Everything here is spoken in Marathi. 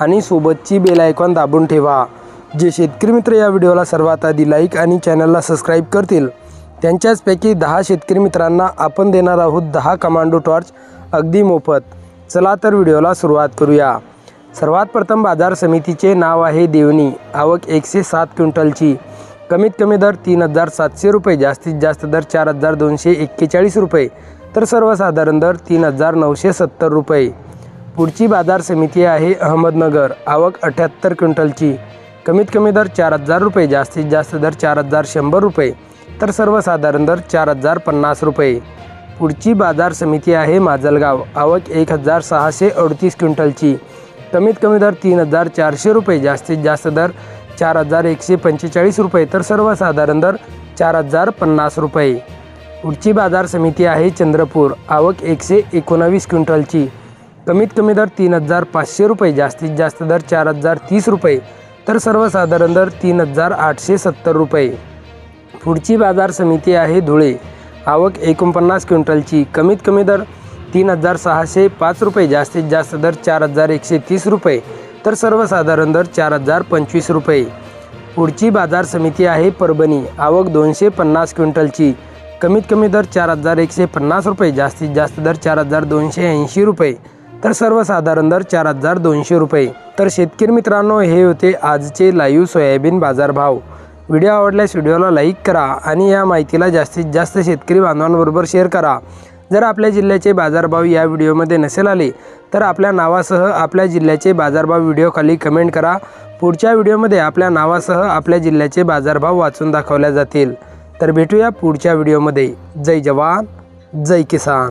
आणि सोबतची बेल आयकॉन दाबून ठेवा. जे शेतकरी मित्र या व्हिडिओला सर्वात आधी लाईक आणि चॅनलला सबस्क्राईब करतील त्यांच्याचपैकी दहा शेतकरी मित्रांना आपण देणार आहोत दहा कमांडो टॉर्च अगदी मोफत. चला तर व्हिडिओला सुरुवात करूया. सर्वात प्रथम बाजार समितीचे नाव आहे देवणी. आवक एकशे सात क्विंटलची. कमीत कमी दर तीन हजार सातशे रुपये जास्तीत जास्त दर चार हजार दोनशे एक्केचाळीस रुपये. तर सर्वसाधारण दर तीन हजार नऊशे सत्तर रुपये. पुढची बाजार समिती आहे अहमदनगर. आवक अठ्याहत्तर क्विंटलची. कमीत कमी दर चार हजार रुपये जास्तीत जास्त दर चार हजार शंभर रुपये तर सर्वसाधारण दर चार हजार पन्नास रुपये. पुढची बाजार समिती आहे माजलगाव. आवक एक हजार सहाशे अडतीस क्विंटलची. कमीत कमी दर तीन हजार चारशे रुपये जास्तीत जास्त दर चार हजार एकशे पंचेचाळीस रुपये तर सर्वसाधारण दर चार हजार पन्नास रुपये. पुढची बाजार समिती आहे चंद्रपूर. आवक एकशे एकोणावीस क्विंटलची. कमीत कमी दर तीन हजार पाचशे रुपये जास्तीत जास्त दर चार हजार तीस रुपये तर सर्वसाधारण दर तीन हजार आठशे सत्तर रुपये. पुढची बाजार समिती आहे धुळे. आवक एकोणपन्नास क्विंटलची कमीत कमी दर तीन हजार सहाशे पाच रुपये जास्तीत जास्त दर चार हजार एकशे तीस रुपये तर सर्वसाधारण दर चार हजार पंचवीस रुपये. पुढची बाजार समिती आहे परभणी. आवक दोनशे पन्नास क्विंटलची कमीत कमी दर चार हजार एकशे पन्नास रुपये जास्तीत जास्त दर चार हजार दोनशे ऐंशी रुपये तर सर्वसाधारण दर चार हजार दोनशे रुपये. तर शेतकरी मित्रांनो हे होते आजचे लाईव्ह सोयाबीन बाजारभाव. व्हिडिओ आवडल्यास व्हिडिओला लाईक करा आणि या माहितीला जास्तीत जास्त शेतकरी बांधवांबरोबर शेअर करा. जर आपल्या जिल्ह्याचे बाजारभाव या व्हिडिओमध्ये नसेल आले तर आपल्या नावासह आपल्या जिल्ह्याचे बाजारभाव व्हिडिओखाली कमेंट करा. पुढच्या व्हिडिओमध्ये आपल्या नावासह आपल्या जिल्ह्याचे बाजारभाव वाचून दाखवल्या जातील. तर भेटूया पुढच्या व्हिडिओमध्ये. जय जवान जय किसान.